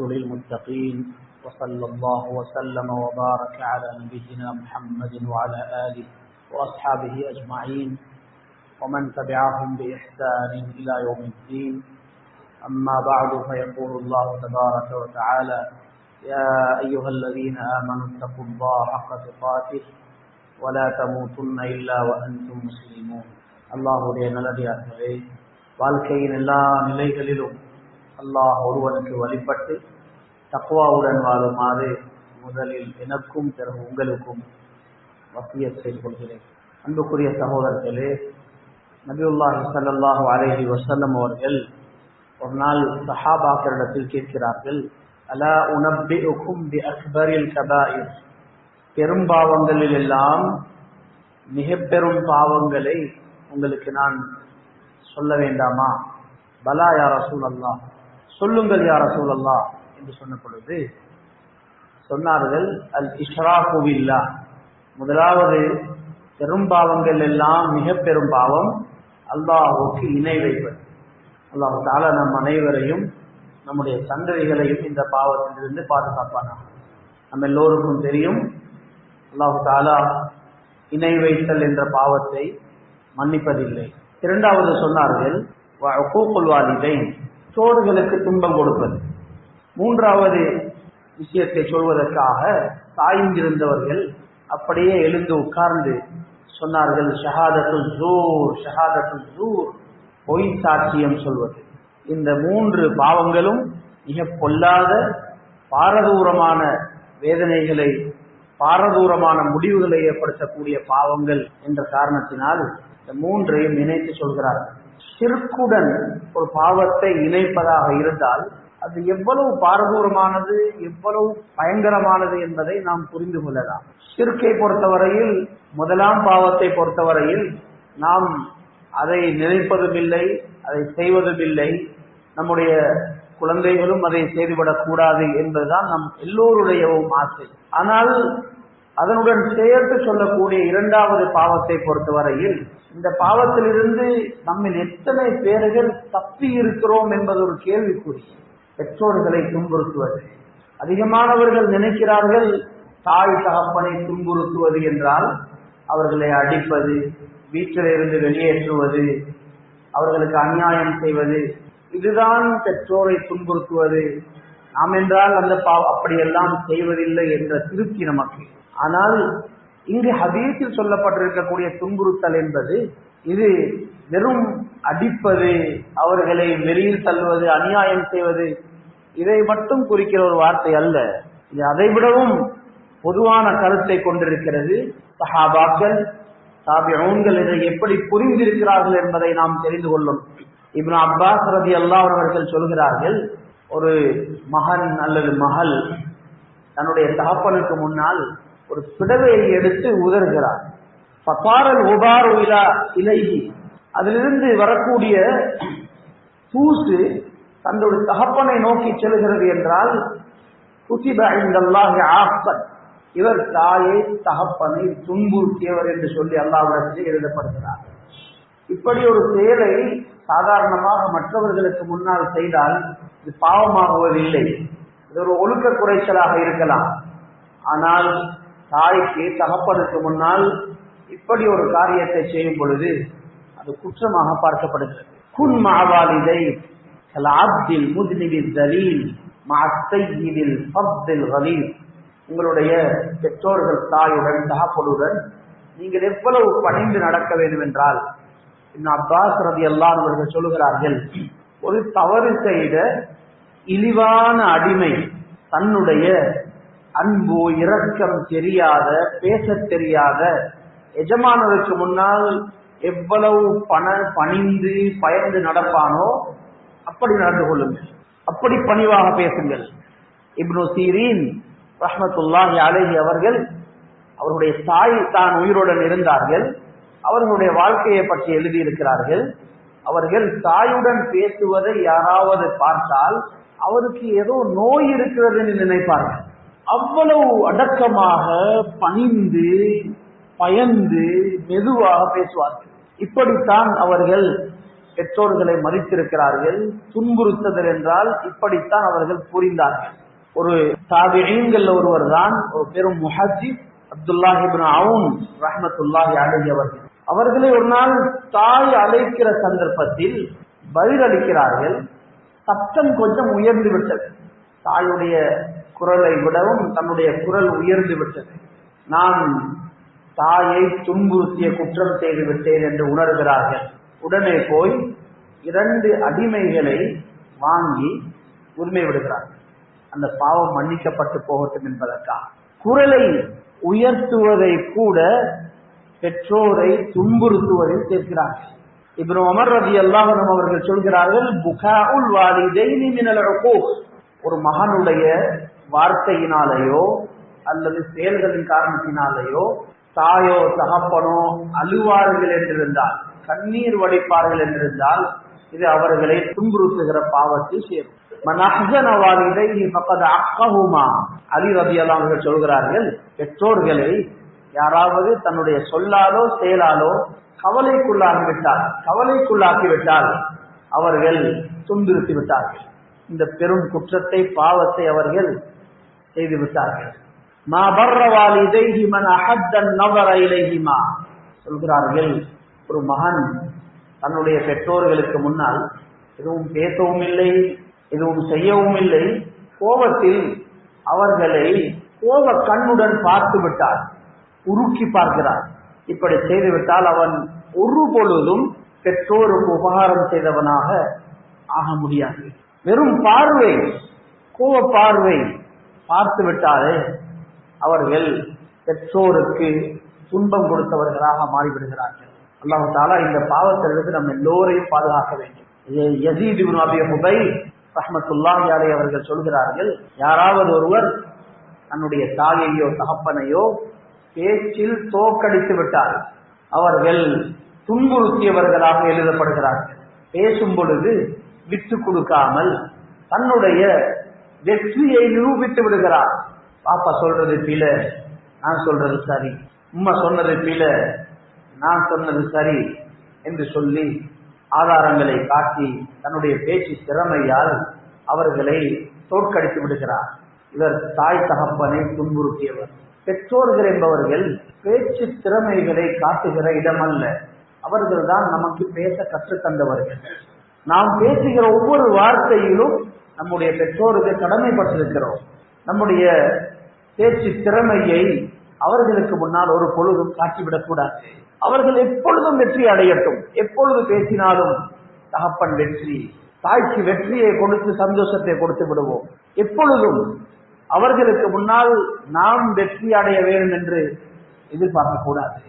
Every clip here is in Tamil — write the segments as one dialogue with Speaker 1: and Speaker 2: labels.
Speaker 1: للمتقين وصلى الله وسلم وبارك على نبينا محمد وعلى آله وأصحابه أجمعين ومن تبعهم بإحسان إلى يوم الدين أما بعد فيقول الله تبارك وتعالى يا أيها الذين آمنوا اتقوا الله حق تقاته ولا تموتن إلا وأنتم مسلمون அல்லாஹுடைய நல்லடியார்களே வாழ்க்கையின் எல்லா நிலைகளிலும் அல்லாஹ் ஒருவனுக்கு வழிபட்டு தக்குவாவுடன் வாழுமாறு முதலில் எனக்கும் பிறகு உங்களுக்கும் வசிய செய்து கொள்கிறேன். அன்புக்குரிய சகோதரர்களே நபியுல்லாஹி சல்லாஹூ அலேஹி வசல்லம் அவர்கள் ஒரு நாள் சஹாபாக்களிடத்தில் கேட்கிறார்கள் அலா உனப்பி பி அக்பரில் கபாயிர்? பெரும் பாவங்களில் எல்லாம் மிக பெரும் பாவங்களை உங்களுக்கு நான் சொல்ல வேண்டாமா? பலா யார அல்லாஹ் சொல்லுங்கள் யார சூழல்லா என்று சொன்ன பொழுது சொன்னார்கள் அல் இஷ்ராகுவில்லா முதலாவது பெரும் பாவங்கள் எல்லாம் மிக பெரும் பாவம் அல்லாஹுக்கு இணை வைப்பது. அல்லாஹு தால நம் அனைவரையும் நம்முடைய சந்ததிகளையும் இந்த பாவத்திலிருந்து பாதுகாப்பானா நம்ம எல்லோருக்கும் தெரியும் அல்லாஹு தாலா இணை வைத்தல் என்ற பாவத்தை மன்னிப்பதில்லை. இரண்டாவது சொன்னார்கள் சோறுகளுக்கு துன்பம் கொடுப்பது. மூன்றாவது விஷயத்தை சொல்வதற்காக தாய்ந்திருந்தவர்கள் அப்படியே எழுந்து உட்கார்ந்து சொன்னார்கள் ஷஹாதத்து ஜூர் ஷஹாதத்து ஜூர். பொய் சாட்சியம் சொல்வது. இந்த மூன்று பாவங்களும் மிக பொல்லாத பாரதூரமான வேதனைகளை பாரதூரமான முடிவுகளை ஏற்படுத்தக்கூடிய பாவங்கள் என்ற காரணத்தினால் இந்த மூன்றையும் நினைத்து சொல்கிறார்கள். சிற்குடன் ஒரு பாவத்தை இணைப்பதாக இருந்தால் அது எவ்வளவு பாரதூரமானது எவ்வளவு பயங்கரமானது என்பதை நாம் புரிந்து கொள்ளலாம். சிற்கை பொறுத்தவரையில் முதலாம் பாவத்தை பொறுத்தவரையில் நாம் அதை நினைப்பதும் இல்லை அதை செய்வதும் இல்லை நம்முடைய குழந்தைகளும் அதை செய்துவிடக் கூடாது என்பதுதான் நம் எல்லோருடையவும் ஆசை. ஆனால் அதனுடன் சேர்த்து சொல்லக்கூடிய இரண்டாவது பாவத்தை பொறுத்தவரையில் இந்த பாவத்திலிருந்து நம்ம எத்தனை பேர்கள் தப்பி இருக்கிறோம் என்பது ஒரு கேள்விக்குறி. பெற்றோர்களை துன்புறுத்துவது. அதிகமானவர்கள் நினைக்கிறார்கள் தாய் தகப்பனை துன்புறுத்துவது என்றால் அவர்களை அடிப்பது வீட்டிலிருந்து வெளியேற்றுவது அவர்களுக்கு அநியாயம் செய்வது இதுதான் பெற்றோரை துன்புறுத்துவது. நாம் என்றால் அந்த அப்படியெல்லாம் செய்வதில்லை என்ற திருப்தி நமக்கு. ஆனால் இங்கு ஹதீஸில் சொல்லப்பட்டிருக்கக்கூடிய துன்புறுத்தல் என்பது இது வெறும் அடிப்பது அவர்களை வெளியில் தள்ளுவது அநியாயம் செய்வது இதை மட்டும் குறிக்கிற ஒரு வார்த்தை அல்ல. இது அதை விடவும் பொதுவான கருத்தை கொண்டிருக்கிறது. சஹாபாக்கள் சாபியங்கள் இதை எப்படி புரிந்திருக்கிறார்கள் என்பதை நாம் தெரிந்து கொள்ளும். இப்னு அப்பாஸ் ரதி அல்லா அவர்கள் சொல்கிறார்கள் ஒரு மகன் அல்லது மகள் தன்னுடைய தகப்பனுக்கு முன்னால் ஒரு பிடவையை எடுத்து உதறுகிறார். பப்பாரல் உபார் இலா இலகி அதிலிருந்து வரக்கூடிய தூசு தன்னுடைய தகப்பனை நோக்கி செல்கிறது என்றால் இவர் தாயை தகப்பனை துன்புறுத்தியவர் என்று சொல்லி அல்லாவிடத்தில் எழுதப்படுகிறார். இப்படி ஒரு செயலை சாதாரணமாக மற்றவர்களுக்கு முன்னால் செய்தால் இது பாவமாகுவதில்லை. இது ஒரு ஒழுக்க குறைச்சலாக இருக்கலாம். ஆனால் தாய்க்கு தகப்பனுக்கு முன்னால் இப்படி ஒரு காரியத்தை செய்யும் பொழுது அது குற்றமாக பார்க்கப்படுகிறது. குன் மாவாலிதை ஆப்தில் முதுநிவில் தலீல் மாத்தையில் பப்தில் கலீல். உங்களுடைய பெற்றோர்கள் தாயுடன் தகப்பனுடன் நீங்கள் எவ்வளவு பணிந்து நடக்க வேண்டும் என்றால் அப்பாஸ் ரவி எல்லாம் அவர்கள் சொல்லுகிறார்கள் ஒரு தவறு செய்த இழிவான அடிமை தன்னுடைய அன்பு இரக்கம் தெரியாத பேச தெரியாத எஜமானருக்கு முன்னால் எவ்வளவு பண பணிந்து பயந்து நடப்பானோ அப்படி நடந்து கொள்ளுங்கள். அப்படி பணிவாக பேசுங்கள். இப்னு சீரீன் ரஹமத்துல்லாஹி அலஹி அவர்கள் அவருடைய தாய் தான் உயிருடன் இருந்தார்கள். அவர்களுடைய வாழ்க்கையை பற்றி எழுதியிருக்கிறார்கள். அவர்கள் தாயுடன் பேசுவதை யாராவது பார்த்தால் அவருக்கு ஏதோ நோய் இருக்கிறது என்று நினைப்பார்கள். அவ்வளவு அடக்கமாக பணிந்து பயந்து மெதுவாக பேசுவார்கள். இப்படித்தான் அவர்கள் பெற்றோர்களை மறித்திருக்கிறார்கள். துன்புறுத்ததல் என்றால் இப்படித்தான் அவர்கள் புரிந்தார்கள். ஒரு தாபியங்கள் ஒருவர் தான் ஒரு பெரும் முஹாஜி அப்துல்லாஹிபின் அவுன் ரஹமத்துல்லாஹி அலி அவர்கள். அவர்களை ஒரு நாள் தாய் அழைக்கிற சந்தர்ப்பத்தில் பதிலளிக்கிறார்கள் சத்தம் கொஞ்சம் உயர்ந்து விட்டது. தாயுடைய குரலை விடவும் தன்னுடைய குரல் உயர்ந்து விட்டது. நான் தாயை துன்புறுத்திய குற்றம் செய்து விட்டேன் என்று உணர்கிறார்கள். உடனே போய் இரண்டு அடிமைகளை வாங்கி உரிமை விடுகிறார்கள். அந்த பாவம் மன்னிக்கப்பட்டு போகட்டும் என்பதற்காக குரலை உயர்த்துவதை கூட பெற்றோரை துன்புறுத்துவதில் சேர்க்கிறார்கள். இப்னு அமர் ரவி அல்லாஹனும் அவர்கள் சொல்கிறார்கள் புகாவுல் வாலிதைனி மினல் ஒரு மகனுடைய வார்த்தையினாலேயோ அல்லது செயல்களின் காரணத்தினாலேயோ தாயோ தகப்பனோ அழுவார்கள் என்றிருந்தால் கண்ணீர் வடிப்பார்கள் என்றிருந்தால் இது அவர்களை துன்புறுத்துகிற பாவத்தில் சேரும். அலி ரபி சொல்கிறார்கள் பெற்றோர்களை யாராவது தன்னுடைய சொல்லாலோ செயலாலோ கவலைக்குள்ளாகிவிட்டால் கவலைக்குள்ளாக்கிவிட்டால் அவர்கள் துன்புறுத்தி விட்டார்கள் இந்த பெரும் குற்றத்தை பாவத்தை அவர்கள் செய்து விட்டார்கள் சொல்கிறார்கள் ஒரு மகன் தன்னுடைய பெற்றோர்களுக்கு முன்னால் எதுவும் பேசவும் இல்லை எதுவும் செய்யவும் இல்லை கோபத்தில் அவர்களை கோப கண்ணுடன் பார்த்து விட்டார் உருக்கி பார்க்கிறார். இப்படி செய்துவிட்டால் அவன் ஒரு பொழுதும் பெற்றோருக்கு உபகாரம் செய்தவனாக ஆக முடியாது. வெறும் பார்வை கோப பார்வை பார்த்து விட்டாலே அவர்கள் பெற்றோருக்கு துன்பம் கொடுத்தவர்களாக மாறிவிடுகிறார்கள். அல்லாஹு தாலா இந்த பாவத்திலிருந்து நம்ம எல்லோரையும் பாதுகாக்க வேண்டும். யசீத் அபிய முபை ரஹமத்துல்லாஹி அலை அவர்கள் சொல்கிறார்கள் யாராவது ஒருவர் தன்னுடைய தாயையோ தகப்பனையோ பேச்சில் தோக்கடித்து விட்டார் அவர்கள் துன்புறுத்தியவர்களாக எழுதப்படுகிறார்கள். பேசும் பொழுது விட்டு கொடுக்காமல் தன்னுடைய வெற்றியை நிரூபித்து விடுகிறார். பாப்பா சொல்றது பில நான் சொல்றது சரி. உம்மா சொன்னது பில நான் சொன்னது சரி என்று சொல்லி ஆதாரங்களை காட்டி தன்னுடைய பேச்சு திறமையால் அவர்களை தோற்கடித்து விடுகிறார். இவர் தாய் தகப்பனை துன்புறுத்தியவர். பெற்றோர்கள் என்பவர்கள் பேச்சு திறமைகளை காட்டுகிற இடமல்ல. அவர்கள் தான் நமக்கு பேச கற்றுத்தந்தவர்கள். நாம் பேசுகிற ஒவ்வொரு வார்த்தையிலும் நம்முடைய பெற்றோருக்கு கடமைப்பட்டிருக்கிறோம். நம்முடைய பேச்சு திறமையை அவர்களுக்கு முன்னால் ஒரு பொழுதும் காட்டிவிடக்கூடாது. அவர்கள் எப்பொழுதும் வெற்றி அடையட்டும். எப்பொழுது பேசினாலும் தகப்பன் வெற்றி தாய்க்கு வெற்றியை கொடுத்து சந்தோஷத்தை கொடுத்து விடுவோம். எப்பொழுதும் அவர்களுக்கு முன்னால் நாம் வெற்றி அடைய வேண்டும் என்று எதிர்பார்க்க கூடாது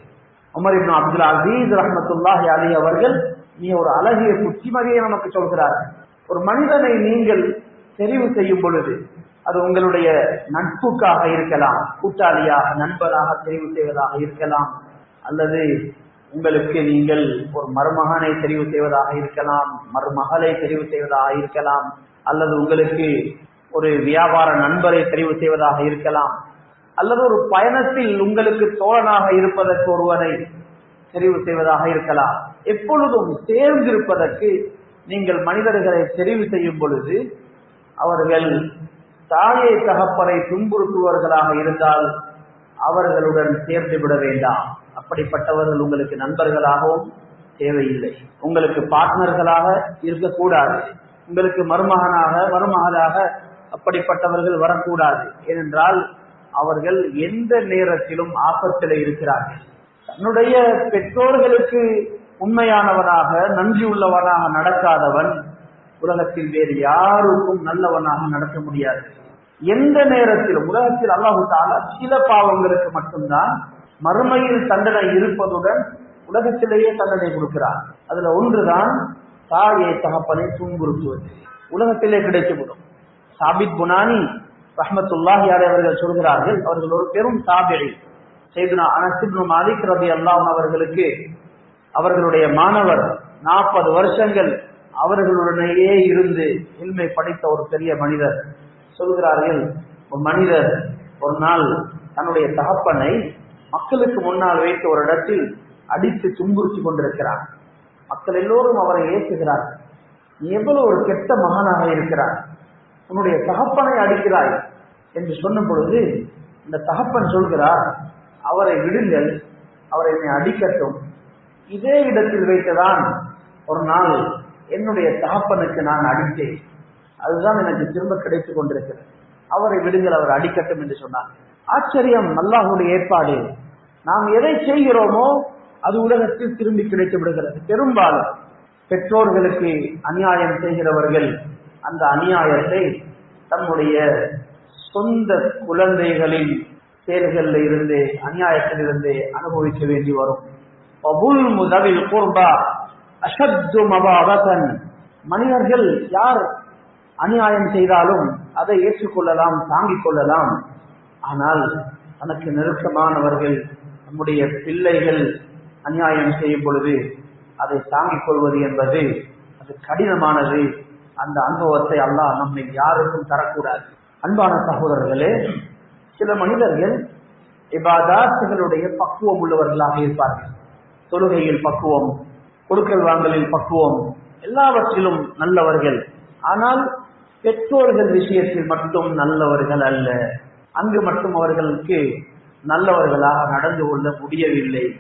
Speaker 1: உமர் இப்னு அப்துல் அசீஸ் ரஹமத்துல்லாஹி அலி அவர்கள் நீ ஒரு அழகிய புத்திமதியை நமக்கு சொல்கிறார்கள் ஒரு மனிதனை நீங்கள் தெரிவு செய்யும் பொழுது அது உங்களுடைய நட்புக்காக இருக்கலாம் கூட்டாளியாக நண்பராக தெரிவு செய்வதாக இருக்கலாம். அல்லது உங்களுக்கு நீங்கள் ஒரு மருமகனை தெரிவு செய்வதாக இருக்கலாம் மருமகளை தெரிவு செய்வதாக இருக்கலாம். அல்லது உங்களுக்கு ஒரு வியாபார நண்பரை தெரிவு செய்வதாக இருக்கலாம். அல்லது ஒரு பயணத்தில் உங்களுக்கு தோழனாக இருப்பதற்கு ஒருவனை தெரிவு செய்வதாக இருக்கலாம். எப்பொழுதும் சேர்ந்திருப்பதற்கு நீங்கள் மனிதர்களை தெரிவு செய்யும் பொழுது அவர்கள் தாயை தகப்பனை துன்புறுத்துவர்களாக இருந்தால் அவர்களுடன் சேர்ந்து விட வேண்டாம். அப்படிப்பட்டவர்கள் உங்களுக்கு நண்பர்களாகவும் தேவையில்லை. உங்களுக்கு பார்ட்னர்களாக இருக்கக்கூடாது. உங்களுக்கு மருமகனாக மருமகளாக அப்படிப்பட்டவர்கள் வரக்கூடாது. ஏனென்றால் அவர்கள் எந்த நேரத்திலும் ஆபத்தில் இருக்கிறார்கள். தன்னுடைய பெற்றோர்களுக்கு உண்மையானவனாக நன்றி உள்ளவனாக நடக்காதவன் உலகத்தில் வேறு யாருக்கும் நல்லவனாக நடக்க முடியாது. எந்த நேரத்திலும் உலகத்தில் அல்லாஹு தாலா சில பாவங்களுக்கு மட்டும்தான் மறுமையில் தண்டனை இருப்பதுடன் உலகத்திலேயே தண்டனை கொடுக்கிறார் அதுல ஒன்றுதான் தாயை தகப்பனை துன்புறுத்துவது. உலகத்திலே கிடைத்துவிடும். சாபித் புனானி ரஹமத்துல்லாஹி அவர்கள் சொல்கிறார்கள் அவர்கள் ஒரு பெரும் தாபிரி செய்துனா அனசிப்னு மாலிக் ரபி அல்லாஹ் அவர்களுக்கு அவர்களுடைய மாணவர் நாற்பது வருஷங்கள் அவர்களுடனேயே இருந்து இன்மை படித்த ஒரு பெரிய மனிதர். சொல்கிறார்கள் ஒரு மனிதர் ஒரு நாள் தன்னுடைய தகப்பனை மக்களுக்கு முன்னால் வைத்து ஒரு இடத்தில் அடித்து துன்புறுத்தி கொண்டிருக்கிறார். மக்கள் எல்லோரும் அவரை ஏற்றுகிறார் நீ எவ்வளவு ஒரு கெட்ட மகனாக இருக்கிறார் உன்னுடைய தகப்பனை அடிக்கிறாய். என்று சொன்ன பொழுது இந்த தகப்பன் சொல்கிறார் அவரை விடுங்கள் அவரை என்னை அடிக்கட்டும். இதே இடத்தில் வைத்துதான் ஒரு நாள் என்னுடைய தகப்பனுக்கு நான் அடித்தேன். அதுதான் எனக்கு திரும்ப கிடைத்துக் கொண்டிருக்கிறது. அவரை விடுங்கள் அவர் அடிக்கட்டும் என்று சொன்னார். ஆச்சரியம் அல்லாஹுடைய ஏற்பாடு. நாம் எதை செய்கிறோமோ அது உலகத்தில் திரும்பி கிடைத்து விடுகிறது. பெரும்பாலும் பெற்றோர்களுக்கு அநியாயம் செய்கிறவர்கள் அந்த அநியாயத்தை தம்முடைய சொந்த குழந்தைகளின் செயல்களில் இருந்து அநியாயத்தில் இருந்து அனுபவிக்க வேண்டி வரும். வபுல் முதவில் குர்பா அஷத்து மபாவதன் மனிதர்கள் யார் அநியாயம் செய்தாலும் அதை ஏற்றுக்கொள்ளலாம் தாங்கிக் கொள்ளலாம். ஆனால் தனக்கு நெருக்கமானவர்கள் நம்முடைய பிள்ளைகள் அநியாயம் செய்யும் பொழுது அதை தாங்கிக் கொள்வது என்பது அது கடினமானது. அந்த அனுபவத்தை அல்லாஹ் நம்மை யாருக்கும் தரக்கூடாது. அன்பான சகோதரர்களே சில மனிதர்கள் இபாதாத்துகளுடைய பக்குவம் உள்ளவர்களாக இருப்பார்கள். தொழுகையில் பக்குவம் கொடுக்கல் வாங்கலில் பக்குவம் எல்லாவற்றிலும் நல்லவர்கள். ஆனால் பெற்றோர்கள் விஷயத்தில் மட்டும் நல்லவர்கள் அல்ல. அங்கு மட்டும் அவர்களுக்கு நல்லவர்களாக நடந்து கொள்ள முடியவில்லை.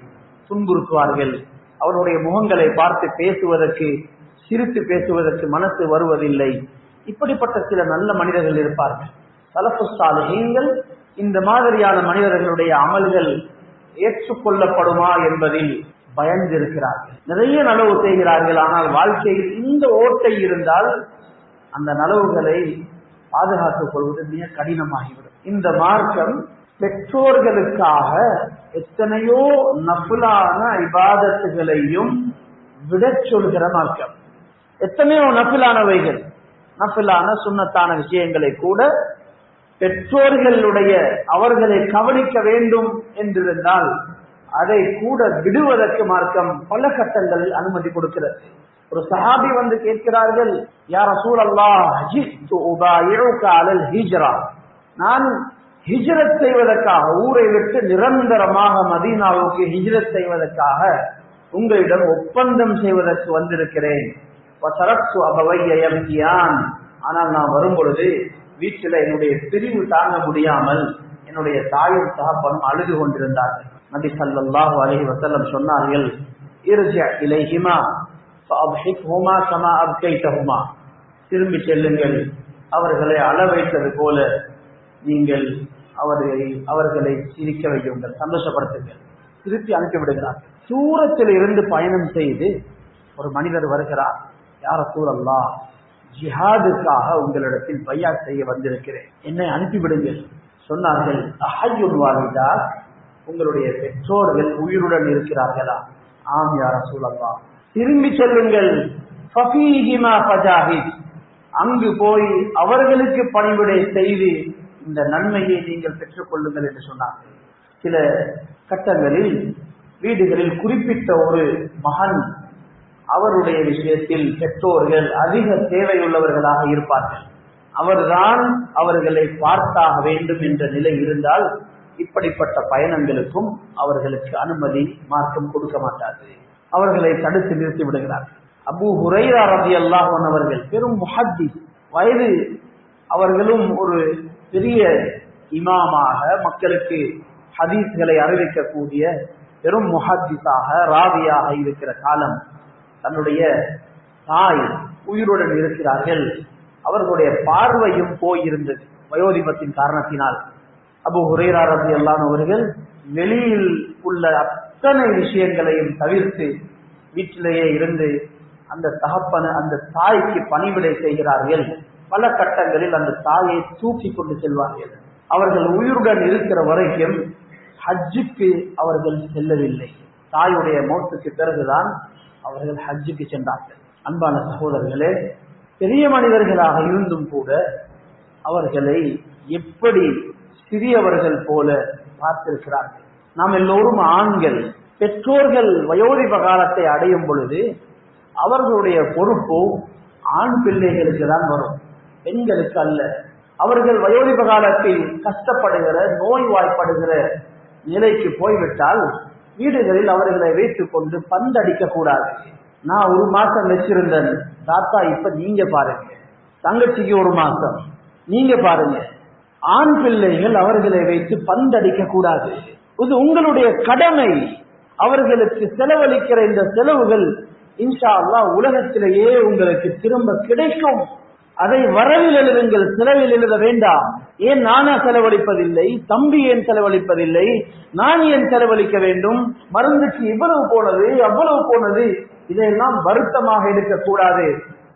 Speaker 1: துன்புறுத்துவார்கள். அவருடைய முகங்களை பார்த்து பேசுவதற்கு சிரித்து பேசுவதற்கு மனசு வருவதில்லை. இப்படிப்பட்ட சில நல்ல மனிதர்கள் இருப்பார்கள். சலப்பு சாலைகள் இந்த மாதிரியான மனிதர்களுடைய அமல்கள் ஏற்றுக்கொள்ளப்படுமா என்பதில் பயந்திருக்கிறார்கள். நிறைய நலவு செய்கிறார்கள். ஆனால் வாழ்க்கையில் இந்த ஓட்டை இருந்தால் அந்த நலவுகளை பாதுகாத்துக் கொள்வது மிக கடினமாகிவிடும். இந்த மார்க்கம் பெற்றோர்களுக்காக எத்தனையோ நஃபுலான இபாதத்துகளையும் விட சொல்கிற மார்க்கம். எத்தனையோ நஃபிலானவைகள் நஃபிலான சுண்ணத்தான விஷயங்களை கூட பெற்றோர்களுடைய அவர்களை கவனிக்க வேண்டும் என்றிருந்தால் அதை கூட விடுவதற்கு மார்க்கம் பல கட்டங்களில் அனுமதி கொடுக்கிறது. ஒரு சஹாபி வந்து கேட்கிறார்கள் யார சூழல்லா ஹிஜ்ரா. நான் ஹிஜ்ரத் செய்வதற்காக ஊரை விட்டு நிரந்தரமாக மதீனாவுக்கு ஹிஜ்ரத் செய்வதற்காக உங்களிடம் ஒப்பந்தம் செய்வதற்கு வந்திருக்கிறேன். ஆனால் நான் வரும் பொழுது வீட்டில் என்னுடைய பிரிவு தாங்க முடியாமல் என்னுடைய தாயும் தகப்பனும் அழுது கொண்டிருந்தார்கள். நபி சல்லாஹூ அலஹி வசல்லம் சொன்னார்கள் திரும்பி செல்லுங்கள் அவர்களை அள வைத்தது போல நீங்கள் அவர்களை அவர்களை சிரிக்க வையுங்கள் சந்தோஷப்படுத்துங்கள். திருப்பி அனுப்பிவிடுகிறார் தூரத்தில் இருந்து பயணம் செய்து ஒரு மனிதர் வருகிறார். யார சூழல்லா ஜிஹாதுக்காக உங்களிடத்தில் பையா செய்ய வந்திருக்கிறேன். என்னை அனுப்பிவிடுங்கள் சொன்னார்கள் அஹையுன் வாலிதா உங்களுடைய பெற்றோர்கள் உயிருடன் இருக்கிறார்களா? ஆம் யார சூழல்லா திரும்பி செல்லுங்கள். அங்கு போய் அவர்களுக்கு பணிவிடை செய்து இந்த நன்மையை நீங்கள் பெற்றுக் கொள்ளுங்கள் என்று சொன்னார். சில கட்டங்களில் வீடுகளில் குறிப்பிட்ட ஒரு மகன் அவருடைய விஷயத்தில் பெற்றோர்கள் அதிக தேவையுள்ளவர்களாக இருப்பார்கள். அவர்தான் அவர்களை பார்த்தாக வேண்டும் என்ற நிலை இருந்தால் இப்படிப்பட்ட பயணங்களுக்கும் அவர்களுக்கு அனுமதி மார்க்கம் கொடுக்க மாட்டார்கள். அவர்களை தடுத்து நிறுத்தி விடுகிறார் அபு ஹுரைரா ரபி அல்லாஹன் அவர்கள் பெரும் முஹத்தி வயது அவர்களும் ஒரு பெரிய இமாமாக மக்களுக்கு ஹதீஸ்களை அறிவிக்கக்கூடிய பெரும் முஹத்திஸாக ராவியாக இருக்கிற காலம் தன்னுடைய தாய் உயிருடன் இருக்கிறார்கள். அவர்களுடைய பார்வையும் போயிருந்தது. வயோதிபத்தின் காரணத்தினால் அபு ஹுரேரா ரபி அல்லானவர்கள் வெளியில் உள்ள அத்தனை விஷயங்களையும் தவிர்த்து வீட்டிலேயே இருந்து அந்த தகப்பன அந்த தாய்க்கு பணிவிடை செய்கிறார்கள். பல கட்டங்களில் அந்த தாயை தூக்கி கொண்டு செல்வார்கள். அவர்கள் உயிருடன் இருக்கிற வரைக்கும் ஹஜ்ஜுக்கு அவர்கள் செல்லவில்லை. தாயுடைய மௌத்துக்கு பிறகுதான் அவர்கள் ஹஜ்ஜுக்கு சென்றார்கள். அன்பான சகோதரர்களே பெரிய மனிதர்களாக இருந்தும் கூட அவர்களை எப்படி சிறியவர்கள் போல பார்த்திருக்கிறார்கள். நாம் எல்லோரும் ஆண்கள். பெற்றோர்கள் வயோதிப காலத்தை அடையும் பொழுது அவர்களுடைய பொறுப்பும் ஆண் பிள்ளைகளுக்கு தான் வரும். பெண்களுக்கு அல்ல. அவர்கள் வயோதிப காலத்தில் கஷ்டப்படுகிற நோய்வாய்ப்படுகிற நிலைக்கு போய்விட்டால் வீடுகளில் அவர்களை வைத்துக் கொண்டு பந்தடிக்க கூடாது. நான் ஒரு மாசம் வச்சிருந்தேன். தாத்தா இப்ப நீங்க பாருங்க. தங்கச்சிக்கு ஒரு மாசம். நீங்க பாருங்க. ஆண் பிள்ளைகள் அவர்களை வைத்து பந்தடிக்க கூடாது. இது உங்களுடைய கடமை. அவர்களுக்கு செலவழிக்கிற இந்த செலவுகள் இன்ஷா அல்லாஹ் உலகத்திலேயே உங்களுக்கு திரும்ப கிடைக்கும். அதை வரவில் எழுதுங்கள் செலவில் எழுத வேண்டாம். ஏன் நானா செலவழிப்பதில்லை? தம்பி ஏன் செலவழிப்பதில்லை? நான் ஏன் செலவழிக்க வேண்டும்? மருந்துக்கு இவ்வளவு போனது அவ்வளவு போனது இதையெல்லாம் வருத்தமாக இருக்கக்கூடாது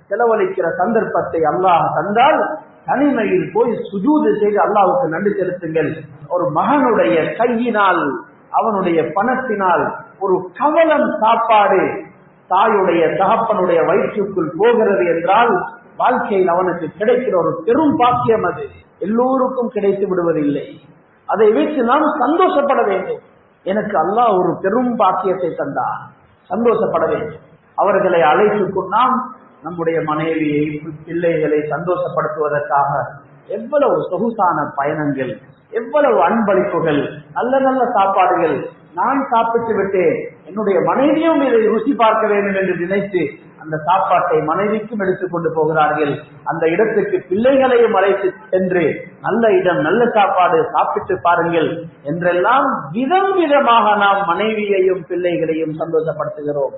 Speaker 1: செலவழிக்கிற சந்தர்ப்பத்தை அல்லாஹ் தந்தால் தனிமையில் போய் சுஜூது செய்து அல்லாவுக்கு நன்றி செலுத்துங்கள். ஒரு மகனுடைய கையினால் அவனுடைய பணத்தினால் ஒரு கவலம் சாப்பாடு தாயுடைய தகப்பனுடைய வயிற்றுக்குள் போகிறது என்றால் வாழ்க்கையில் அவனுக்கு கிடைக்கிற ஒரு பெரும் பாக்கியம் அது. எல்லோருக்கும் கிடைத்து விடுவதில்லை. அதை வைத்து நாம் சந்தோஷப்பட வேண்டும். எனக்கு அல்லாஹ் ஒரு பெரும் பாக்கியத்தை தந்தார். சந்தோஷப்பட வேண்டும். அவர்களை அழைத்துக் நாம் நம்முடைய மனைவியை பிள்ளைகளை சந்தோஷப்படுத்துவதற்காக எவ்வளவு சொகுசான பயணங்கள் எவ்வளவு அன்பளிப்புகள் நல்ல நல்ல சாப்பாடுகள் நான் சாப்பிட்டு விட்டேன் என்னுடைய மனைவியும் இதை ருசி பார்க்க வேண்டும் என்று நினைத்து அந்த சாப்பாட்டை மனைவிக்கும் எடுத்துக் கொண்டு போகிறார்கள். அந்த இடத்துக்கு பிள்ளைகளையும் அழைத்து சென்று நல்ல இடம் நல்ல சாப்பாடு சாப்பிட்டு பாருங்கள் என்றெல்லாம் விதம் விதமாக நாம் மனைவியையும் பிள்ளைகளையும் சந்தோஷப்படுத்துகிறோம்.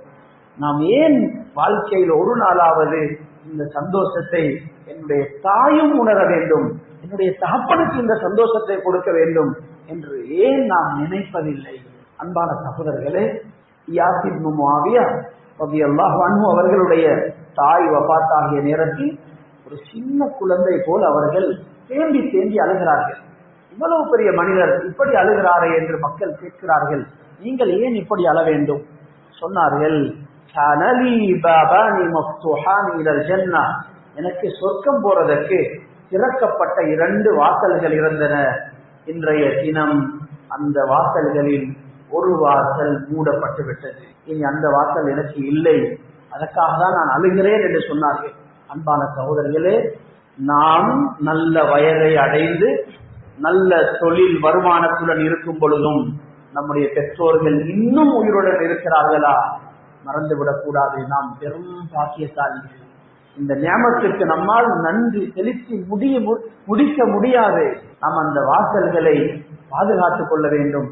Speaker 1: நாம் ஏன் வாழ்க்கையில் ஒரு நாளாவது இந்த சந்தோஷத்தை என்னுடைய தாயும் உணர வேண்டும் என்னுடைய தகப்பனுக்கு இந்த சந்தோஷத்தை கொடுக்க வேண்டும் என்று ஏன் நாம் நினைப்பதில்லை? அன்பான சகோதரர்களே யாசிப் முவாவியா ரலியல்லாஹு அவர்களுடைய தாய் வபாத்தாகிய நேரத்தில் ஒரு சின்ன குழந்தை போல் அவர்கள் தேம்பி தேம்பி அழுகிறார்கள். இவ்வளவு பெரிய மனிதர் இப்படி அழுகிறாரே என்று மக்கள் கேட்கிறார்கள். நீங்கள் ஏன் இப்படி அழ வேண்டும்? சொன்னார்கள் "கனலி பாபானி மஃப்துஹானி இலல் ஜன்னah." எனக்கு சொர்க்கம் போறதற்கு திறக்கப்பட்ட இரண்டு வாசல்கள் இருந்தன. இன்றைய தினம் அந்த வாசல்களில் ஒரு வாசல் மூடப்பட்டு விட்டது. இனி அந்த வாசல் எனக்கு இல்லை. அதற்காக தான் நான் அழுகிறேன் என்று சொன்னார்கள். அன்பான சகோதரர்களே நாம் நல்ல வயதை அடைந்து நல்ல தொழில் வருமானத்துடன் இருக்கும் பொழுதும் நம்முடைய பெற்றோர்கள் இன்னும் உயிருடன் இருக்கிறார்களா? மறந்துவிடக் கூடாது நாம் பெரும் பாக்கியசாலிகள் இந்த நியமத்துக்கு நம்மால் நன்றி செலுத்தி முடிய முடிக்க முடியாது. நாம் அந்த வாசல்களை பாதுகாத்துக் கொள்ள வேண்டும்.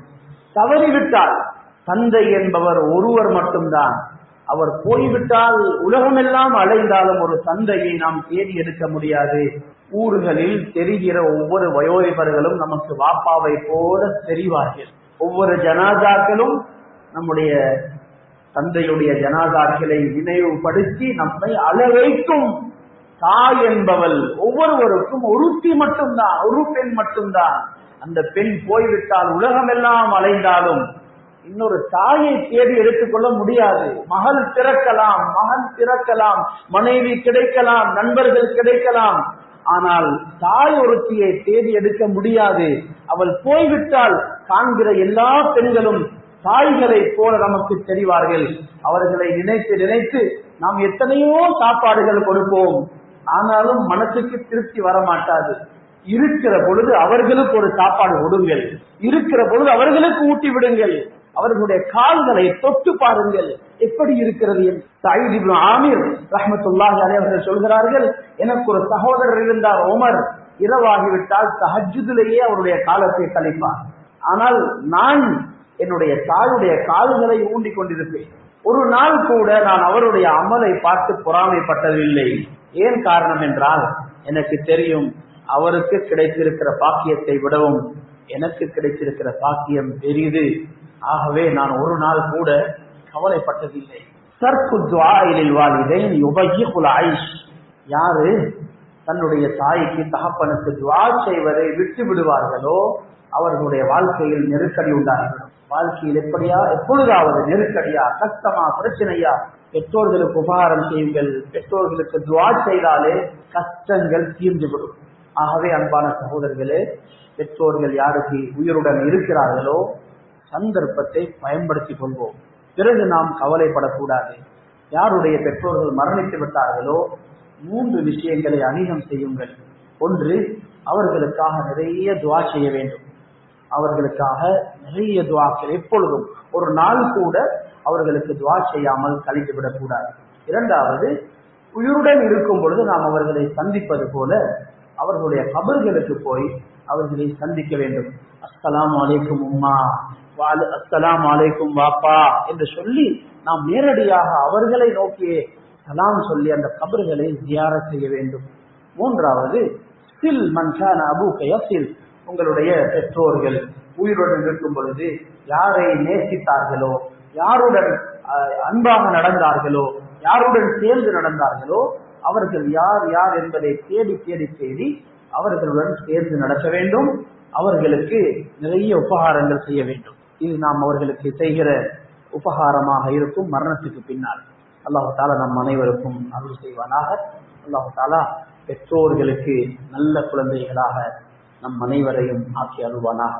Speaker 1: தவறிவிட்டால் தந்தை என்பவர் ஒருவர் மட்டும்தான். அவர் போய்விட்டால் உலகமெல்லாம் அலைந்தாலும் ஒரு தந்தையை நாம் தேடி எடுக்க முடியாது. ஊர்களில் தெரிகிற ஒவ்வொரு வயோதிபர்களும் நமக்கு வாப்பாவை போல தெரிவார்கள். ஒவ்வொரு ஜனாதாக்களும் நம்முடைய தந்தையுடைய ஜனாதாக்களை நினைவுபடுத்தி நம்மை அளவைக்கும் தாய் என்பவள் ஒவ்வொருவருக்கும் ஒருத்தி மட்டும்தான் ஒரு பெண் மட்டும்தான். அந்த பெண் போய்விட்டால் உலகமெல்லாம் அலைந்தாலும் இன்னொரு தாயை தேடி எடுத்துக்கொள்ள முடியாது. மகள் பிறக்கலாம் மகன் பிறக்கலாம் மனைவி கிடைக்கலாம் நண்பர்கள் கிடைக்கலாம். ஆனால் தாய் ஒருத்தியை தேடி எடுக்க முடியாது. அவள் போய்விட்டால் காண்கிற எல்லா பெண்களும் தாய்களை போல நமக்கு தெரிவார்கள். அவர்களை நினைத்து நினைத்து நாம் எத்தனையோ சாப்பாடுகள் கொடுப்போம். ஆனாலும் மனசுக்கு திருப்தி வர மாட்டாது இருக்கிற பொழுது அவர்களுக்கு ஒரு சாப்பாடு கொடுங்கள். இருக்கிற பொழுது அவர்களுக்கு ஊட்டி விடுங்கள். அவர்களுடைய கால்களை தொட்டு பாருங்கள். எப்படி இருக்கிறது என்று. ஆமீர் ரஹமத்துல்லாஹி அவர்கள் சொல்கிறார்கள் எனக்கு ஒரு சகோதரர் இருந்தார் ஓமர் இரவாகிவிட்டால் தஹஜ்ஜுதிலேயே அவருடைய காலத்தை கழிப்பார். ஆனால் நான் என்னுடைய தாயுடைய கால்களை ஊண்டிக் கொண்டிருப்பேன். ஒரு நாள் கூட நான் அவருடைய அமலை பார்த்து பொறாமைப்பட்டதில்லை. ஏன் காரணம் என்றால் எனக்கு தெரியும் அவருக்கு கிடைத்திருக்கிற பாக்கியத்தை விடவும் எனக்கு கிடைத்திருக்கிற பாக்கியம் பெரிது ஆகவே நான் ஒரு நாள் கூட கவலைப்பட்டதில்லை. சர்க்கு துவாயிலில் வாலிதைன் யுபயிகுல் யாரு? தன்னுடைய தாய்க்கு தகப்பனுக்கு துவா செய்வதை விட்டு விடுவார்களோ அவர்களுடைய வாழ்க்கையில் நெருக்கடி உண்டாகிவிடும். வாழ்க்கையில் எப்படியா எப்பொழுதாவது நெருக்கடியா கஷ்டமா பிரச்சனையா பெற்றோர்களுக்கு உபகாரம் செய்யுங்கள் பெற்றோர்களுக்கு துவா செய்தாலே கஷ்டங்கள் தீர்ந்துவிடும். ஆகவே அன்பான சகோதரர்களே பெற்றோர்கள் யாருக்கு உயிருடன் இருக்கிறார்களோ சந்தர்ப்பத்தை பயன்படுத்திக் கொள்வோம். பிறகு நாம் கவலைப்படக்கூடாது. யாருடைய பெற்றோர்கள் மரணித்து விட்டார்களோ மூன்று விஷயங்களை அதிகம் செய்யுங்கள். ஒன்று அவர்களுக்காக நிறைய துவா செய்ய வேண்டும். அவர்களுக்காக நிறைய துவாக்கள் எப்பொழுதும். ஒரு நாள் கூட அவர்களுக்கு துவா செய்யாமல் கழித்து விடக்கூடாது. இரண்டாவது உயிருடன் இருக்கும் பொழுது நாம் அவர்களை சந்திப்பது போல அவர்களுடைய கபர்களுக்கு போய் அவர்களை சந்திக்க வேண்டும். அஸ்லாம் அலைக்கும் உம்மா. அஸ்லாம் அலைக்கும் வாப்பா என்று சொல்லி நாம் நேரடியாக அவர்களை நோக்கியே சலாம் சொல்லி அந்த கபர்களை தியார செய்ய வேண்டும். மூன்றாவது சில் மன்சான அபு கயசில் உங்களுடைய பெற்றோர்கள் உயிருடன் இருக்கும் பொழுது யாரை நேசித்தார்களோ யாருடன் அஹ், அன்பாக நடந்தார்களோ யாருடன் சேர்ந்து நடந்தார்களோ அவர்கள் யார் யார் என்பதை தேடி தேடி தேடி அவர்களுடன் சேர்ந்து நடக்க வேண்டும். அவர்களுக்கு நிறைய உபகாரங்கள் செய்ய வேண்டும். இது நாம் அவர்களுக்கு செய்கிற உபகாரமாக இருக்கும் மரணத்துக்கு பின்னால். அல்லாஹு தாலா நம் அனைவருக்கும் அருள் செய்வானாக. அல்லாஹு தாலா பெற்றோர்களுக்கு நல்ல குழந்தைகளாக நம் அனைவரையும் ஆக்கி அருள்வானாக.